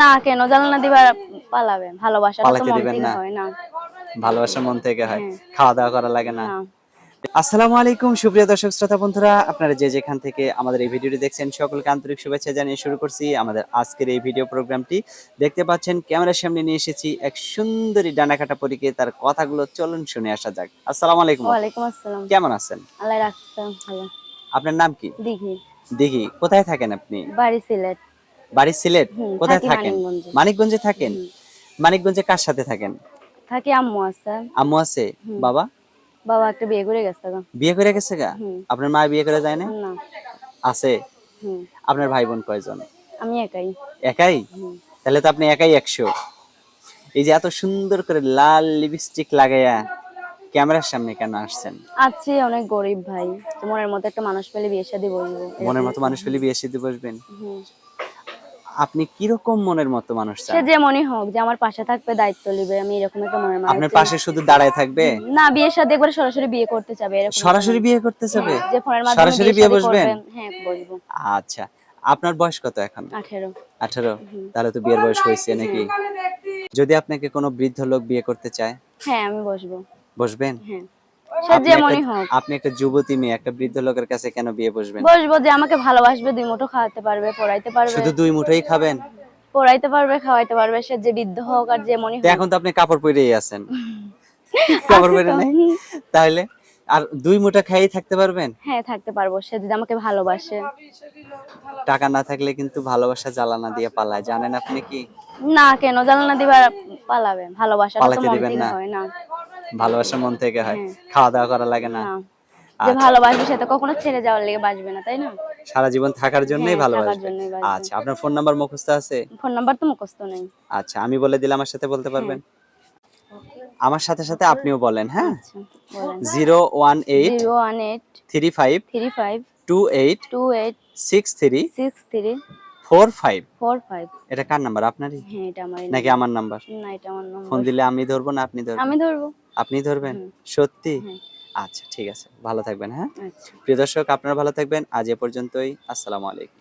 না কেন? জানালা দিবার পালাবে ভালোবাসাটা তো পালাতে মন দিবেন থেকে না? হয় না। ভালোবাসা মন থেকে হয়। হ্যাঁ। খাওয়া দাওয়া করা লাগে না। আসসালামু আলাইকুম সুপ্রিয় দর্শক শ্রোতা বন্ধুরা। আপনারা যে যেখান থেকে আমাদের এই ভিডিওটি দেখছেন সকলকে আন্তরিক শুভেচ্ছা জানিয়ে শুরু করছি আমাদের আজকের এই ভিডিও প্রোগ্রামটি। দেখতে পাচ্ছেন ক্যামেরার সামনে নিয়ে এসেছি এক সুন্দরী ডানাকাটা পরীকে। তার কথাগুলো চলুন শুনে আসা যাক। আসসালামু আলাইকুম। ওয়ালাইকুম আসসালাম। কেমন আছেন? আল্লাহ রাখছে ভালো। আপনার নাম কি? দিঘি। দিঘি। কোথায় থাকেন আপনি? বাড়ি সিলেট। বাড়ি সিলেট? কোথায় থাকেন? মানিকগঞ্জে। থাকেন? মানিকগঞ্জে কার সাথে থাকেন? থাকি আম্মু আছে। আম্মু আছে? বাবা? বাবা একটা বিয়ে করে গেছে গো। বিয়ে করে গেছে গা? আপনার মা বিয়ে করে যায় না? আছে? আপনার ভাই বোন কয়জন? আমি একাই। একাই? তাহলে তো আপনি একাই একশো। এই যে এত সুন্দর করে লাল লিপস্টিক লাগাইয়া ক্যামেরার সামনে কেন আসছেন? আছি অনেক গরিব ভাই। মনের মতো একটা মানুষ পেলে বিয়ে শাদী বসবো। মনের মতো মানুষ পেলে বিয়ে সিদ্ধি বসবেন। আপনি কীরকম মনের মতো মানুষ সে চান? যেমনই হোক যে আমার পাশে থাকবে দায়িত্ব নেবে আমি এরকম একটা মনের মানুষ। আপনার পাশে শুধু দাঁড়ায় থাকবে? না বিয়ের সাথে একবারে সরাসরি বিয়ে করতে চাবে এরকম সরাসরি বিয়ে করতে যাবে যে ফোনের মাধ্যমে সরাসরি বিয়ে বসবেন? হ্যাঁ বসবো। আচ্ছা আপনার বয়স কত এখন? আঠেরো। আঠারো? তাহলে তো বিয়ের বয়স হয়েছে নাকি? যদি আপনাকে কোনো বৃদ্ধ লোক বিয়ে করতে চায়? হ্যাঁ আমি বসবো। বসবেন? হ্যাঁ। সে যেমনই হোক। আপনি একটা যুবতী মেয়ে একটা বৃদ্ধ লোকের কাছে কেন বিয়ে বসবেন? বসবো যে আমাকে ভালোবাসবে দুই মুঠো খাওয়াতে পারবে পড়াইতে পারবে। শুধু দুই মুঠোই খাবেন? পড়াইতে পারবে খাওয়াইতে পারবে সে যে বৃদ্ধ হোক আর যেমনই তো হোক। এখন তো আপনি কাপড় পরেই আছেন। কাপড় পরে নাই? তাহলে আর দুই মুঠা খাইয়ে থাকতে পারবেন? হ্যাঁ থাকতে পারব সে যদি আমাকে ভালোবাসে। টাকা না থাকলে কিন্তু ভালোবাসা জ্বালানা দিয়ে পালায়। জানেন আপনি কি? না কেন? জ্বালানা দিবার পালাবেন। ভালোবাসা তো মন? হয় না। ভালোবাসা মন থেকে হয়। হ্যাঁ। খাওয়া দাওয়া করা লাগে না। না। যে ভালোবাসবে সে কখনো ছেড়ে যাওয়ার লেগে বাঁচবে না তাই না? সারা জীবন থাকার জন্যই হ্যাঁ, ভালোবাসবে। আচ্ছা আপনার ফোন নাম্বার মুখস্থ আছে? ফোন নাম্বার তো মুখস্থ নেই। আচ্ছা আমি বলে দিলে আমার সাথে বলতে পারবেন? আমার সাথে সাথে আপনিও বলেন হ্যাঁ? আচ্ছা zero one eight one eight three five three five two eight two eight six three six three four five. Four five. এটা কার নাম্বার? আপনারই? হ্যাঁ এটা আমার নাকি আমার নাম্বার? না এটা আমার ফোন দিলে আমি ধরবো না আপনি ধরবেন? আমি ধরবো। আপনি ধরবেন? সত্যি? আচ্ছা ঠিক আছে। ভালো থাকবেন হ্যাঁ? আচ্ছা। প্রিয় দর্শক আপনারা ভালো থাকবেন। আজ এ পর্যন্তই। আসসালামু আলাইকুম।